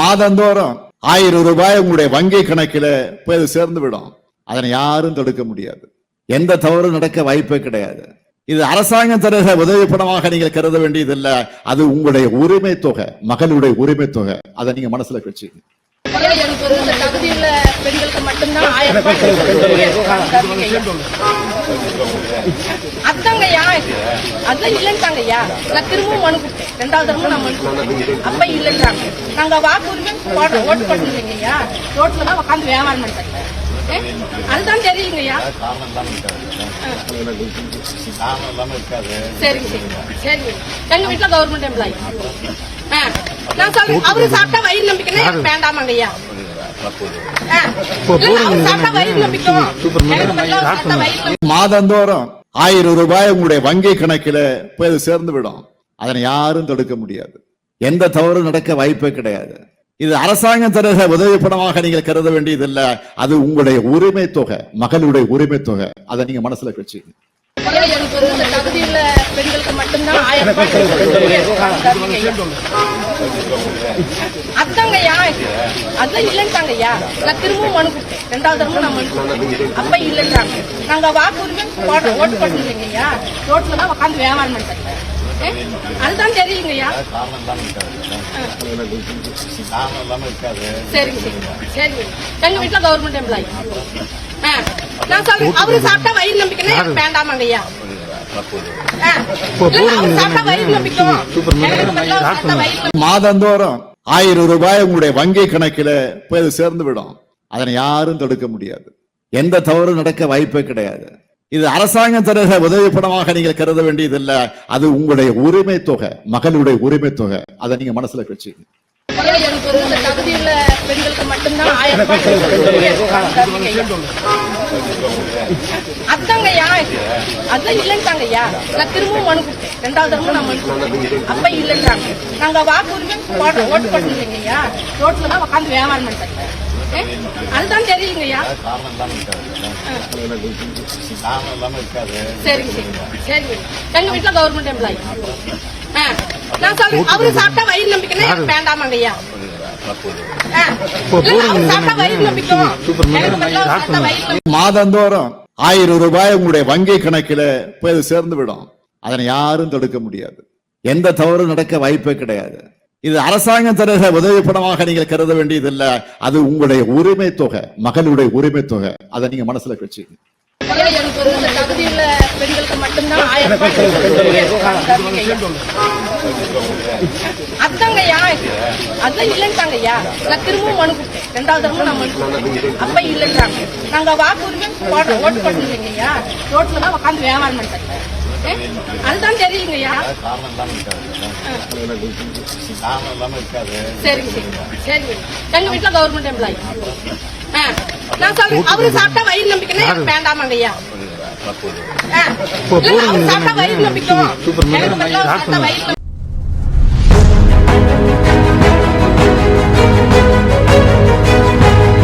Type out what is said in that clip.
மாதந்தோறும் ஆயிரம் ரூபாய் உங்களுடைய வங்கி கணக்கில போய் அது சேர்ந்து விடும். அதனை யாரும் தடுக்க முடியாது. எந்த தவறும் நடக்க வாய்ப்பே கிடையாது. இது அரசாங்கம் தருகிற உதவி பணமாக நீங்கள் கருத வேண்டியதில்லை. அது உங்களுடைய உரிமை தொகை மகளுடைய உரிமை தொகை அதை நீங்க மனசுல வச்சுக்கணும் ஏன் எனக்கு ஒரு இந்த தகுதியுள்ள பெண்களுக்கு மட்டும்தான் ஆயிரம் ரூபாய் தருவீங்க அதான் இல்லைன்ட்டாங்கய்யா. நான் திரும்பவும் மனு கொடுத்தேன். ரெண்டாவது தடவை நான் மனு கொடுத்தேன். அப்ப இல்லைன்றாங்க நாங்க வாக்குரிமை போட ஓட்டு போட்டுருந்தீங்கய்யா. ரோட்ல தான் உட்காந்து வியாபாரம் சரிங்க சரிங்க எங்க வீட்டுல கவர்மெண்ட் எம்ப்ளாயி நான் சொல்றேன் அவரு சாப்பிட்டா வயிறு நம்பிக்கைன்னா மாதந்தோறும் ஆயிரம் ரூபாய் உங்களுடைய வங்கி கணக்கில போய் சேர்ந்து விடும். அதனை யாரும் தடுக்க முடியாது. எந்த தவறும் நடக்க வாய்ப்பே கிடையாது. இது அரசாங்கம் தருகிற உதவி பணமாக நீங்கள் கருத வேண்டியதில்லை. அது உங்களுடைய உரிமை தொகை மகளுடைய உரிமை தொகை அதை நீங்க மனசுல வச்சு ஏன் அதான் இல்லைன்ட்டாங்கய்யா நான் திரும்பவும் மனு கொடுத்தேன். ரெண்டாவது தடவை நான் மனு கொடுத்தேன் அப்ப இல்லைன்றாங்க நாங்க வாக்குரிமை ரோட்ல தான் உட்காந்து வியாபாரம் அதுதான் தெரியுங்கய்யா. சரிங்க சரிங்க சரிங்க. எங்க வீட்டுல கவர்மெண்ட் எம்ப்ளாயி நான் சொல்றேன் அவரு சாப்பிட்டா வயிறு நம்பிக்கைன்னா எனக்கு மாதந்தோறும் ஆயிரம் ரூபாய் உங்களுடைய வங்கி கணக்கில போய் சேர்ந்து விடும். அதனை யாரும் தடுக்க முடியாது. எந்த தவறும் நடக்க வாய்ப்பே கிடையாது. இது அரசாங்கம் தருகிற உதவி பணமாக நீங்கள் கருத வேண்டியதில்லை. அது உங்களுடைய உரிமை தொகை மகளுடைய உரிமை தொகை. அதை நீங்க மனசுல வச்சுக்கங்க. அதாங்கய்யா அதான் இல்லைன்ட்டாங்கய்யா நான் திரும்பவும் மனு கொடுத்தேன். ரெண்டாவது தடவை நான் மனு கொடுத்தேன். அப்ப நாங்க வாக்குரிமை ஓட்டு போட்டுருந்தீங்கய்யா. ரோட்ல தான் உட்காந்து வியாபாரம் பண்றாங்க ஏ? அதுதான் தெரியுங்கய்யா. சரிங்க சரிங்க சரிங்க எங்க வீட்டுல கவர்மெண்ட் எம்ப்ளாயி நான் சொல்றேன் அவரு சாப்பிட்டா வயிறு நம்பிக்கைன்னா வயிறு நம்பிக்கை. மாதந்தோறும் ஆயிரம் ரூபாய் உங்களுடைய வங்கி கணக்கில போய் சேர்ந்து விடும். அதனை யாரும் தடுக்க முடியாது. எந்த தவறும் நடக்க வாய்ப்பே கிடையாது. இது அரசாங்கம் தருகிற உதவி பணமாக நீங்கள் கருத வேண்டியதில்லை. அது உங்களுடைய உரிமை தொகை மகளுடைய உரிமை தொகை. அதை நீங்க மனசுல வச்சுக்கங்க. ஏன் அதான் இல்லைன்ட்டாங்கய்யா. நான் திரும்பவும் மனு கொடுத்தேன். ரெண்டாவது தடவை நான் மனு கொடுத்தேன். அப்ப நாங்க வாக்குரிமை ரோட்ல தான் உட்காந்து வியாபாரம் பண்றாங்க ஏ? அதுதான் தெரியுங்கய்யா. சரிங்க சரிங்க சரிங்க எங்க வீட்டுல கவர்மெண்ட் எம்ப்ளாயி நான் சொல்றேன் அவரு சாப்பிட்டா வயிறு நம்பிக்கைன்னா எனக்கு வேண்டாமாங்கய்யா. வயிறு எனக்கு சாப்பிட்டா வயிறு நம்பிக்கை